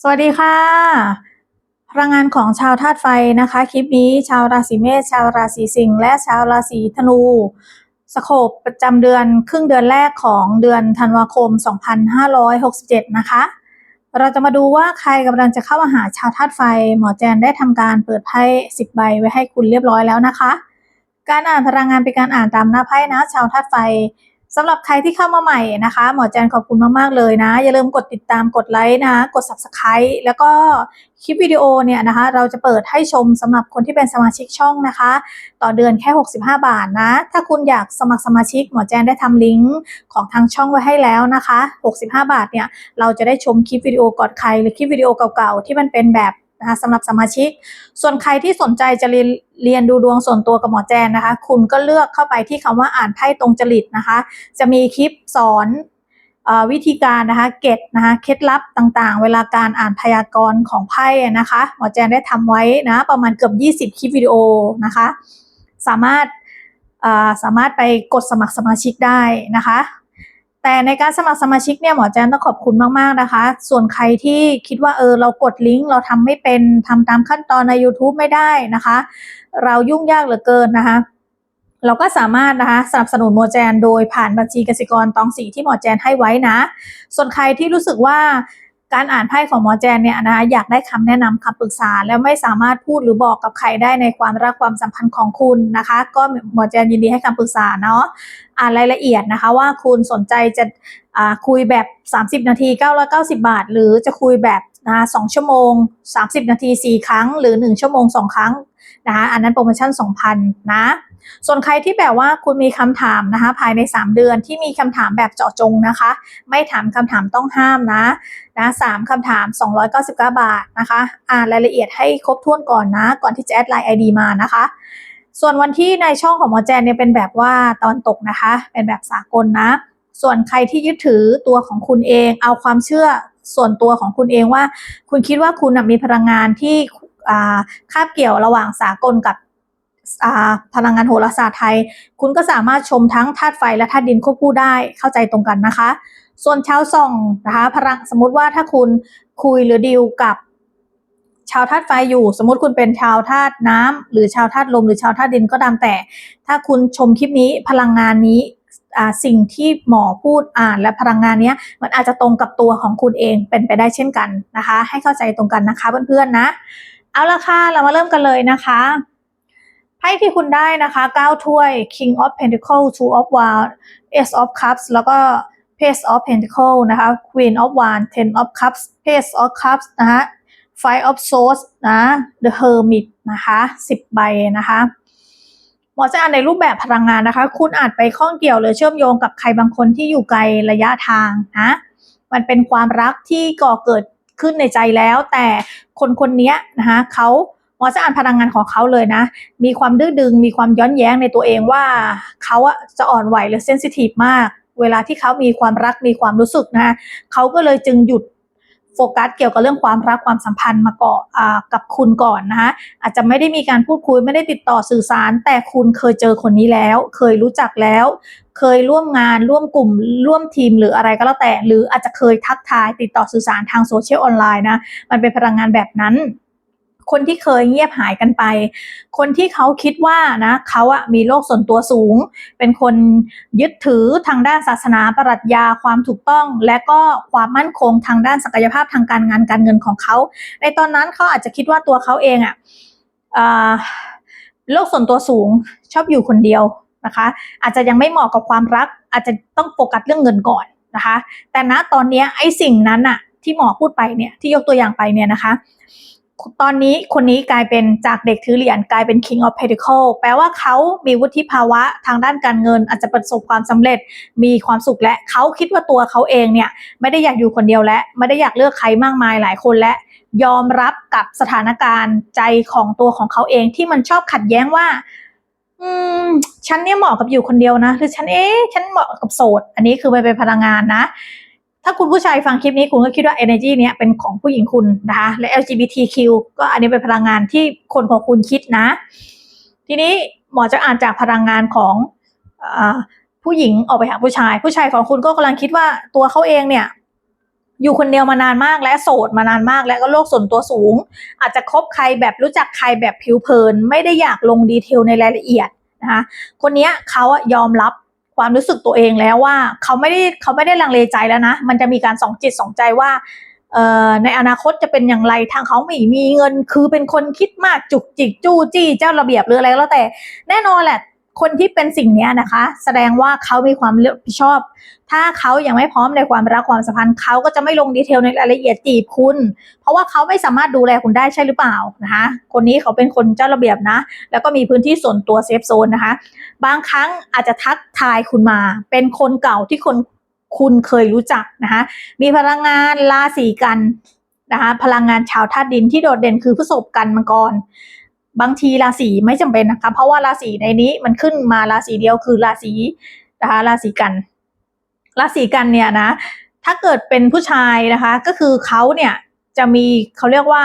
สวัสดีค่ะพลังงานของชาวธาตุไฟนะคะ คลิปนี้ชาวราศีเมษชาวราศีสิงห์และชาวราศีธนูสโคปประจำเดือนครึ่งเดือนแรกของเดือนธันวาคม 2567 นะคะ เราจะมาดูว่าใครกำลังจะเข้ามาหาชาวธาตุไฟ หมอแจนได้ทำการเปิดไพ่10 ใบไว้ให้คุณเรียบร้อยแล้วนะคะ การอ่านพลังงานเป็นการอ่านตามหน้าไพ่นะชาวธาตุไฟ สำหรับใครที่เข้ามาใหม่นะคะ หมอแจนขอบคุณมาก ๆ เลยนะ อย่าลืมกดติดตามกดไลค์นะ กด subscribe แล้วก็คลิปวิดีโอเนี่ยนะคะ เราจะเปิดให้ชมสำหรับคนที่เป็นสมาชิกช่องนะคะ ต่อเดือนแค่ 65 บาทนะ ถ้าคุณอยากสมัครสมาชิก หมอแจนได้ทำลิงก์ของทางช่องไว้ให้แล้วนะคะ 65 บาทเนี่ยเราจะได้ชมคลิปวิดีโอก่อนใครหรือคลิปวิดีโอเก่าๆที่มันเป็นแบบ นะคะสำหรับสมาชิก ส่วนใครที่สนใจจะเรียนเรียนดูดวงส่วนตัวกับหมอแจนนะคะ คุณก็เลือกเข้าไปที่คำว่าอ่านไพ่ตรงจริตนะคะ จะมีคลิปสอนอวิธีการนะคะเก็ตนะคะเคล็ดลับต่างๆ เวลาการอ่านพยากรณ์ของไพ่นะคะหมอแจนได้ทำไว้นะประมาณเกือบ 20 คลิปวิดีโอนะคะ สามารถสามารถไปกดสมัครสมาชิกได้นะคะ แต่ในการสมัครสมาชิกเนี่ยหมอแจนต้องขอบคุณมาก ๆ นะคะ ส่วนใครที่คิดว่าเออเรากดลิงก์เราทำไม่เป็นทำตามขั้นตอนใน YouTube ไม่ได้นะคะ เรายุ่งยากเหลือเกินนะคะ เราก็สามารถนะคะสนับสนุนหมอแจนโดยผ่านบัญชีกสิกรตองสีที่หมอแจนให้ไว้นะ ส่วนใครที่รู้สึกว่า การอ่านไพ่ของหมอแจนเนี่ยนะอยากได้คำแนะนำคำปรึกษา แล้วไม่สามารถพูดหรือบอกกับใครได้ในความรักความสัมพันธ์ของคุณนะคะ ก็หมอแจนยินดีให้คำปรึกษาเนาะอ่านรายละเอียดนะคะว่าคุณสนใจจะอ่าคุยแบบ 30 นาที 990 บาท หรือจะคุยแบบนะสองชั่วโมง 30 นาที 4 ครั้ง หรือ 1 ชั่วโมง 2 ครั้งนะคะอันนั้นโปรโมชั่น 2,000 นะ ส่วนใครที่แบบว่าคุณมีคำถามนะคะ ภายใน 3 เดือนที่มีคำถามแบบเจาะจงนะคะ ไม่ถามคำถามต้องห้ามนะนะสามคำถาม 299 บาทนะคะ อ่านรายละเอียดให้ครบถ้วนก่อนนะ ก่อนที่จะแอดไลน์ไอดีมานะคะ ส่วนวันที่ในช่องของหมอแจนเนี่ยเป็นแบบว่าตอนตกนะคะ เป็นแบบสากลนะ ส่วนใครที่ยึดถือตัวของคุณเอง เอาความเชื่อส่วนตัวของคุณเองว่า คุณคิดว่าคุณมีพลังงานที่อ่าคาบเกี่ยวระหว่างสากลกับ พลังงานโหราศาสตร์ไทย คุณก็สามารถชมทั้งธาตุไฟและธาตุดินควบคู่ได้เข้าใจตรงกันนะคะ ส่วนชาวส่องนะคะพลังสมมติว่าถ้าคุณคุยหรือดีลกับชาวธาตุไฟอยู่ สมมติคุณเป็นชาวธาตุน้ำหรือชาวธาตุลมหรือชาวธาตุดินก็ตามแต่ ถ้าคุณชมคลิปนี้พลังงานนี้สิ่งที่หมอพูดอ่านและพลังงานนี้มันอาจจะตรงกับตัวของคุณเองเป็นไปได้เช่นกันนะคะ ให้เข้าใจตรงกันนะคะเพื่อนๆนะ เอาละค่ะเรามาเริ่มกันเลยนะคะ ไพ่ที่คุณได้นะคะ9ถ้วย King of Pentacles Two of Wands Ace of Cups แล้วก็ Page of Pentacles นะคะ Queen of Wands Ten of Cups Page of Cups นะคะ Five of Swords นะ The Hermit นะคะ10ใบนะคะหมอจะอ่านในรูปแบบพลังงานนะคะ คุณอาจไปข้องเกี่ยวหรือเชื่อมโยงกับใครบางคนที่อยู่ไกลระยะทางนะมันเป็นความรักที่ก่อเกิดขึ้นในใจแล้ว แต่คนคนนี้นะคะเขา มอจะอ่านพลังงานของเขาเลยนะ มีความดื้อดึง มีความย้อนแย้งในตัวเองว่าเขาอะจะอ่อนไหวหรือเซนซิทีฟมาก เวลาที่เขามีความรักมีความรู้สึกนะเขาก็เลยจึงหยุดโฟกัสเกี่ยวกับเรื่องความรักความสัมพันธ์มาเกาะอ่ากับคุณก่อนนะคะอาจจะไม่ได้มีการพูดคุยไม่ได้ติดต่อสื่อสาร แต่คุณเคยเจอคนนี้แล้ว เคยรู้จักแล้ว เคยร่วมงานร่วมกลุ่ม ร่วมทีมหรืออะไรก็แล้วแต่ หรืออาจจะเคยทักทายติดต่อสื่อสารทางโซเชียลออนไลน์นะมันเป็นพลังงานแบบนั้น คนที่เคยเงียบหายกันไป คนที่เขาคิดว่านะเขาอะมีโลกส่วนตัวสูง เป็นคนยึดถือทางด้านศาสนาปรัชญาความถูกต้อง และก็ความมั่นคงทางด้านศักยภาพทางการงานการเงินของเขา ในตอนนั้นเขาอาจจะคิดว่าตัวเขาเองอะอโลกส่วนตัวสูงชอบอยู่คนเดียวนะคะ อาจจะยังไม่เหมาะกับความรัก อาจจะต้องโฟกัสเรื่องเงินก่อนนะคะ แต่ณตอนนี้ไอ้สิ่งนั้นอะที่หมอพูดไปเนี่ยที่ยกตัวอย่างไปเนี่ยนะคะ ตอนนี้คนนี้กลายเป็นจากเด็กถือเหรียญกลายเป็น King of pentacle แปลว่าเขามีวุฒิภาวะทางด้านการเงิน อาจจะประสบความสำเร็จมีความสุขและเขาคิดว่าตัวเขาเองเนี่ยไม่ได้อยากอยู่คนเดียวและ ไม่ได้อยากเลือกใครมากมายหลายคนและยอมรับกับสถานการณ์ใจของตัวของเขาเองที่มันชอบขัดแย้งว่า อืม ฉันเนี่ยเหมาะกับอยู่คนเดียวนะ หรือฉันเอ๊ะฉันเหมาะกับโสด อันนี้คือไปเป็นพลังงานนะ ถ้าคุณผู้ชายฟังคลิปนี้คุณก็คิดว่า energy เนี้ยเป็นของผู้หญิงคุณนะคะและ LGBTQ ก็อันนี้เป็นพลังงานที่คนของคุณคิดนะ ทีนี้หมอจะอ่านจากพลังงานของอผู้หญิงออกไปหาผู้ชาย ผู้ชายของคุณก็กำลังคิดว่าตัวเขาเองเนี่ย อยู่คนเดียวมานานมากและโสดมานานมาก และก็โลกส่วนตัวสูง อาจจะคบใครแบบรู้จักใครแบบผิวเผิน ไม่ได้อยากลงดีเทลในรายละเอียดนะคะคนนี้เขาอะยอมรับ ความรู้สึกตัวเองแล้วว่าเขาไม่ได้เขาไม่ได้ลังเลใจแล้วนะ มันจะมีการสองจิตสองใจว่าในอนาคตจะเป็นอย่างไรทางเขาไม่มีเงินคือเป็นคนคิดมากจุกจิกจู้จี้เจ้าระเบียบหรืออะไรก็แล้วแต่แน่นอนแหละ คนที่เป็นสิ่งนี้นะคะ แสดงว่าเขามีความรับผิดชอบ ถ้าเขายังไม่พร้อมในความรักความสัมพันธ์เขาก็จะไม่ลงดีเทลในรายละเอียดจีบคุณ เพราะว่าเขาไม่สามารถดูแลคุณได้ใช่หรือเปล่านะคะ คนนี้เขาเป็นคนเจ้าระเบียบนะ แล้วก็มีพื้นที่ส่วนตัวเซฟโซนนะคะ บางครั้งอาจจะทักทายคุณมา เป็นคนเก่าที่คนคุณเคยรู้จักนะคะ มีพลังงานราศีกันนะคะ พลังงานชาวธาตุดินที่โดดเด่นคือพฤษภกันมังกร บางทีราศีไม่จำเป็นนะคะ เพราะว่าราศีในนี้มันขึ้นมาราศีเดียวคือราศีนะคะราศีกัน ราศีกันเนี่ยนะ ถ้าเกิดเป็นผู้ชายนะคะ ก็คือเขาเนี่ยจะมีเขาเรียกว่า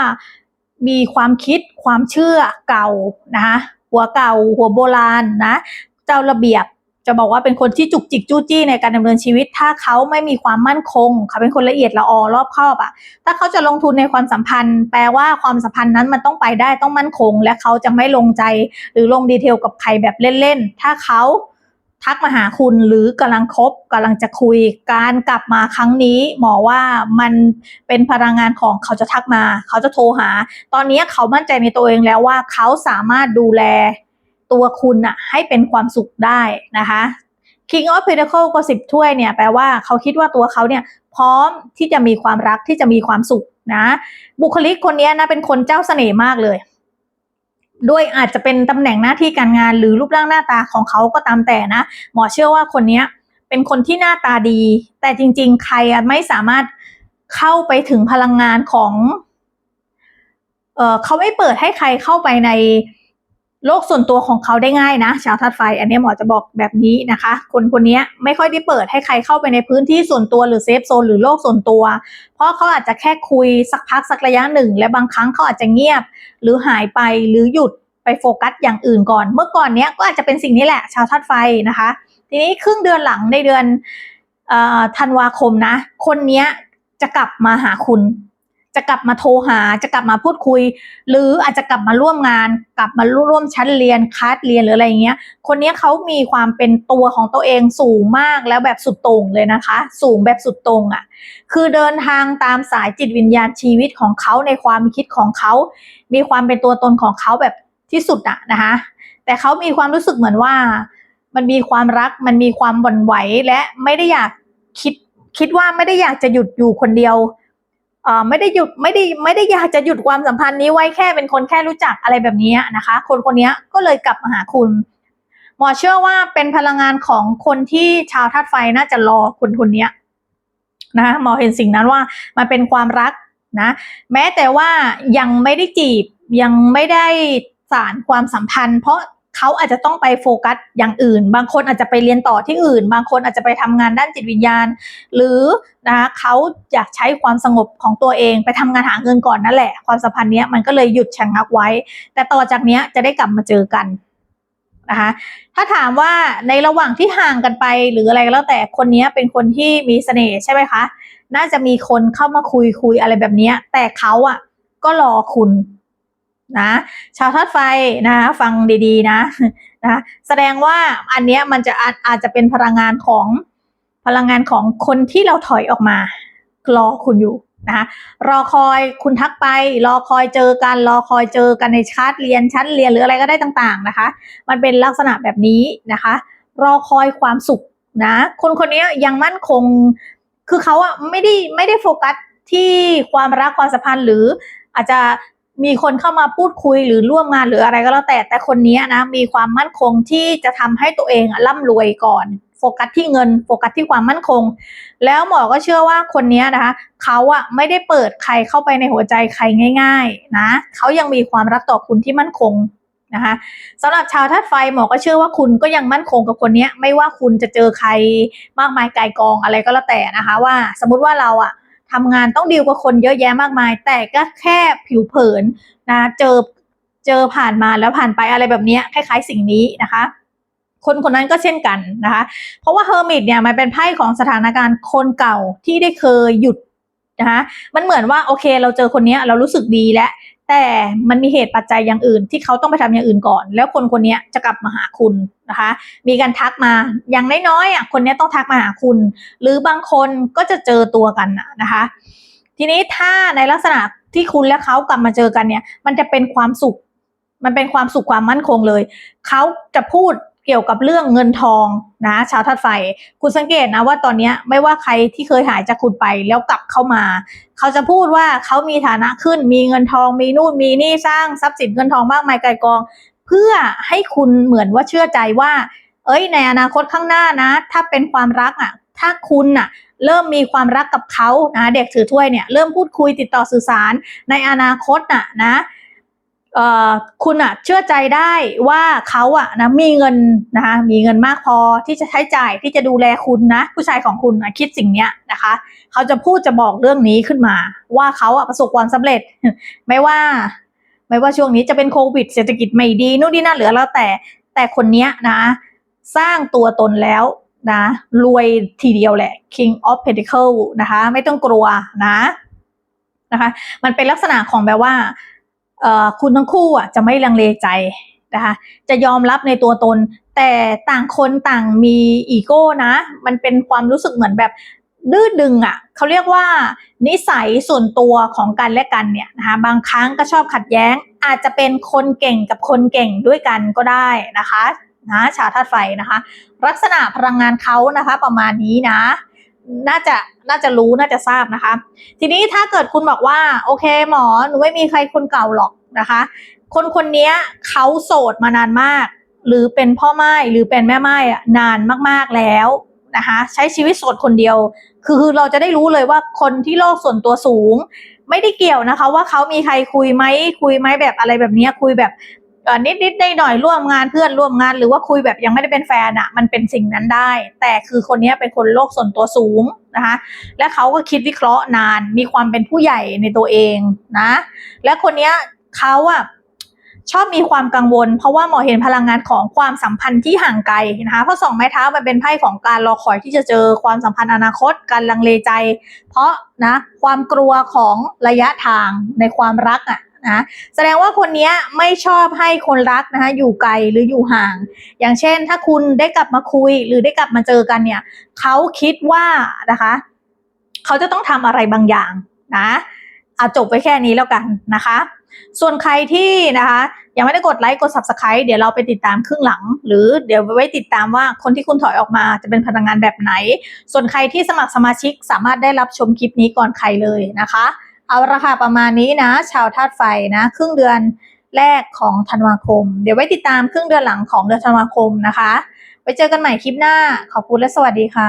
มีความคิดความเชื่อเก่านะคะหัวเก่าหัวโบราณนะ เจ้าระเบียบ จะบอกว่าเป็นคนที่จุกจิกจู้จี้ในการดำเนินชีวิต ถ้าเขาไม่มีความมั่นคง เขาเป็นคนละเอียดละออรอบคอบอะ่ะ ถ้าเขาจะลงทุนในความสัมพันธ์ แปลว่าความสัมพันธ์นั้นมันต้องไปได้ต้องมั่นคง และเขาจะไม่ลงใจหรือลงดีเทลกับใครแบบเล่นๆ ถ้าเขาทักมาหาคุณหรือกำลังคบกำลังจะคุยการกลับมาครั้งนี้หมอว่ามันเป็นพลังงานของเขาจะทักมา เขาจะโทรหา ตอนนี้เขามั่นใจในตัวเองแล้วว่าเขาสามารถดูแล ตัวคุณอะให้เป็นความสุขได้นะคะ King of Pentacle ก็สิบถ้วยเนี่ยแปลว่าเขาคิดว่าตัวเขาเนี่ยพร้อมที่จะมีความรักที่จะมีความสุขนะ บุคลิกคนนี้นะเป็นคนเจ้าเสน่ห์มากเลย ด้วยอาจจะเป็นตำแหน่งหน้าที่การงานหรือรูปร่างหน้าตาของเขาก็ตามแต่นะ หมอเชื่อว่าคนนี้เป็นคนที่หน้าตาดี แต่จริง ๆ ใครอะไม่สามารถเข้าไปถึงพลังงานของเออเขาไม่เปิดให้ใครเข้าไปใน โลกส่วนตัวของเขาได้ง่ายนะ ชาวธาตุไฟ อันนี้หมอจะบอกแบบนี้นะคะ คนคนนี้ไม่ค่อยได้เปิดให้ใครเข้าไปในพื้นที่ส่วนตัวหรือเซฟโซนหรือโลกส่วนตัว เพราะเขาอาจจะแค่คุยสักพักสักระยะหนึ่ง และบางครั้งเขาอาจจะเงียบ หรือหายไปหรือหยุดไปโฟกัสอย่างอื่นก่อน เมื่อก่อนเนี้ยก็อาจจะเป็นสิ่งนี้แหละ ชาวธาตุไฟนะคะ ทีนี้ครึ่งเดือนหลังในเดือนธันวาคมนะ คนนี้จะกลับมาหาคุณ จะกลับมาโทรหาจะกลับมาพูดคุย หรืออาจจะกลับมาร่วมงาน กลับมาร่วมชั้นเรียนคลาสเรียนหรืออะไรเงี้ย คนนี้เขามีความเป็นตัวของตัวเองสูงมากแล้วแบบสุดต่งเลยนะคะ สูงแบบสุดต่งอะ่ะ คือเดินทางตามสายจิตวิญญาณชีวิตของเขาในความคิดของเขา มีความเป็นตัวตนของเขาแบบที่สุดอะนะคะ แต่เขามีความรู้สึกเหมือนว่า มันมีความรักมันมีความหวั่นไหวและไม่ได้อยากคิดคิดว่าไม่ได้อยากจะหยุดอยู่คนเดียว ไม่ได้หยุดไม่ได้ไม่ได้อยากจะหยุดความสัมพันธ์นี้ไว้แค่เป็นคนแค่รู้จักอะไรแบบนี้นะคะ คนคนนี้ก็เลยกลับมาหาคุณหมอเชื่อว่าเป็นพลังงานของคนที่ชาวธาตุไฟน่าจะรอคนคนนี้นะหมอเห็นสิ่งนั้นว่ามันเป็นความรักนะ แม้แต่ว่ายังไม่ได้จีบยังไม่ได้สารความสัมพันธ์ เพราะ เขาอาจจะต้องไปโฟกัสอย่างอื่น บางคนอาจจะไปเรียนต่อที่อื่น บางคนอาจจะไปทำงานด้านจิตวิญญาณ หรือนะคะเขาอยากใช้ความสงบของตัวเอง ไปทำงานหาเงินก่อนนั่นแหละ ความสัมพันธ์เนี้ยมันก็เลยหยุดชะงักไว้ แต่ต่อจากนี้จะได้กลับมาเจอกันนะคะถ้าถามว่าในระหว่างที่ห่างกันไปหรืออะไรก็แล้วแต่คนนี้เป็นคนที่มีเสน่ห์ใช่ไหมคะ น่าจะมีคนเข้ามาคุยคุยอะไรแบบนี้แต่เขาอะก็รอคุณ นะชาวธาตุไฟนะฟังดีๆนะนะแสดงว่าอันเนี้ยมันจะอาจอาจจะเป็นพลังงานของพลังงานของคนที่เราถอยออกมารอคุณอยู่นะคะรอคอยคุณทักไป รอคอยเจอกัน รอคอยเจอกันในชาร์ตเรียนชั้นเรียนหรืออะไรก็ได้ต่างๆนะคะ มันเป็นลักษณะแบบนี้นะคะ รอคอยความสุขนะคนคนนี้ยังมั่นคงคือเขาอะไม่ได้ไม่ได้โฟกัสที่ความรักความสัมพันธ์หรืออาจจะ มีคนเข้ามาพูดคุยหรือร่วมงานหรืออะไรก็แล้วแต่แต่คนนี้นะมีความมั่นคงที่จะทำให้ตัวเองร่ำรวยก่อน โฟกัสที่เงินโฟกัสที่ความมั่นคง แล้วหมอก็เชื่อว่าคนนี้นะคะเขาอะไม่ได้เปิดใครเข้าไปในหัวใจใครง่าย ๆ นะเขายังมีความรักต่อคุณที่มั่นคงนะคะสำหรับชาวธาตุไฟหมอก็เชื่อว่าคุณก็ยังมั่นคงกับคนนี้ไม่ว่าคุณจะเจอใครมากมายไกลกองอะไรก็แล้วแต่นะคะ ว่าสมมุติว่าเราอะ ทำงานต้องดีลกับคนเยอะแยะมากมาย แต่ก็แค่ผิวเผินนะเจอเจอผ่านมาแล้วผ่านไปอะไรแบบนี้คล้ายๆสิ่งนี้นะคะคนคนนั้นก็เช่นกันนะคะ เพราะว่าเฮอร์มิตเนี่ยมันเป็นไพ่ของสถานการณ์คนเก่าที่ได้เคยหยุดนะคะ มันเหมือนว่าโอเคเราเจอคนนี้เรารู้สึกดีแล้ว แต่มันมีเหตุปัจจัยอย่างอื่น ที่เขาต้องไปทำอย่างอื่นก่อน แล้วคนคนนี้จะกลับมาหาคุณนะคะ มีการทักมาอย่างน้อยๆอะคนนี้ต้องทักมาหาคุณ หรือบางคนก็จะเจอตัวกันนะคะ ทีนี้ถ้าในลักษณะที่คุณและเขากลับมาเจอกันเนี่ย มันจะเป็นความสุข มันเป็นความสุขความมั่นคงเลย เขาจะพูด เกี่ยวกับเรื่องเงินทองนะ ชาวธาตุไฟ คุณสังเกตนะว่าตอนนี้ไม่ว่าใครที่เคยหายจากคุณไปแล้วกลับเข้ามา เขาจะพูดว่าเขามีฐานะขึ้นมีเงินทองมีนู่นมีนี่สร้างทรัพย์สินเงินทองมากมายไกลกอง เพื่อให้คุณเหมือนว่าเชื่อใจว่า เอ้ยในอนาคตข้างหน้านะ ถ้าเป็นความรักอะ ถ้าคุณอะเริ่มมีความรักกับเขานะเด็กถือถ้วยเนี่ยเริ่มพูดคุยติดต่อสื่อสารในอนาคตน่ะนะ คุณอะเชื่อใจได้ว่าเขาอะนะมีเงินนะคะมีเงินมากพอที่จะใช้จ่ายที่จะดูแลคุณนะ ผู้ชายของคุณนะคิดสิ่งเนี้ยนะคะ เขาจะพูดจะบอกเรื่องนี้ขึ้นมา ว่าเขาอะประสบความสำเร็จ ไม่ว่า ไม่ว่าช่วงนี้จะเป็นโควิดเศรษฐกิจไม่ดีนู่นนี่นั่นเหลือแล้วแต่แต่คนเนี้ยนะ สร้างตัวตนแล้วนะ รวยทีเดียวแหละ King of Pentacle นะคะ ไม่ต้องกลัวนะนะคะ มันเป็นลักษณะของแบบว่า คุณทั้งคู่อะจะไม่ลังเลใจนะคะจะยอมรับในตัวตน แต่ต่างคนต่างมีอีโก้นะ มันเป็นความรู้สึกเหมือนแบบดื้อดึงอะเขาเรียกว่า นิสัยส่วนตัวของกันและกันเนี่ยนะคะบางครั้งก็ชอบขัดแย้ง อาจจะเป็นคนเก่งกับคนเก่งด้วยกันก็ได้นะคะนะชาวธาตุไฟนะคะ ลักษณะพลังงานเขานะคะ ประมาณนี้นะ น่าจะน่าจะรู้น่าจะทราบนะคะ ทีนี้ถ้าเกิดคุณบอกว่า โอเค หมอหนูไม่มีใครคนเก่าหรอกนะคะ คนคนนี้เขาโสดมานานมาก หรือเป็นพ่อไม้หรือเป็นแม่ไม้อะนานมากๆแล้วนะคะใช้ชีวิตโสดคนเดียวคือคือเราจะได้รู้เลยว่าคนที่โลกส่วนตัวสูง ไม่ได้เกี่ยวนะคะ ว่าเขามีใครคุยไหมคุยไหมแบบอะไรแบบนี้คุยแบบ นิดนิดได้หน่อยๆร่วมงานเพื่อนร่วมงาน หรือว่าคุยแบบยังไม่ได้เป็นแฟนอะมันเป็นสิ่งนั้นได้ แต่คือคนนี้เป็นคนโลกส่วนตัวสูงนะคะ และเขาก็คิดวิเคราะห์นานมีความเป็นผู้ใหญ่ในตัวเองนะ และคนนี้เขาอะชอบมีความกังวล เพราะว่าหมอเห็นพลังงานของความสัมพันธ์ที่ห่างไกลนะคะเพราะสองไม้เท้ามันเป็นไพ่ของการรอคอยที่จะเจอความสัมพันธ์อนาคต การลังเลใจ เพราะนะความกลัวของระยะทางในความรักอะ นะแสดงว่าคนนี้ไม่ชอบให้คนรักนะคะอยู่ไกลหรืออยู่ห่าง อย่างเช่นถ้าคุณได้กลับมาคุยหรือได้กลับมาเจอกันเนี่ยเขาคิดว่านะคะเขาจะต้องทำอะไรบางอย่างนะเอาจบไปแค่นี้แล้วกันนะคะ ส่วนใครที่นะคะยังไม่ได้กดไลค์กด subscribe เดี๋ยวเราไปติดตามครึ่งหลัง หรือเดี๋ยวไว้ติดตามว่าคนที่คุณถอยออกมาจะเป็นพลังงานแบบไหน ส่วนใครที่สมัครสมาชิกสามารถได้รับชมคลิปนี้ก่อนใครเลยนะคะ เอาราคาประมาณนี้นะ ชาวธาตุไฟนะ ครึ่งเดือนแรกของธันวาคม เดี๋ยวไว้ติดตามครึ่งเดือนหลังของเดือนธันวาคมนะคะ ไว้เจอกันใหม่คลิปหน้า ขอบคุณและสวัสดีค่ะ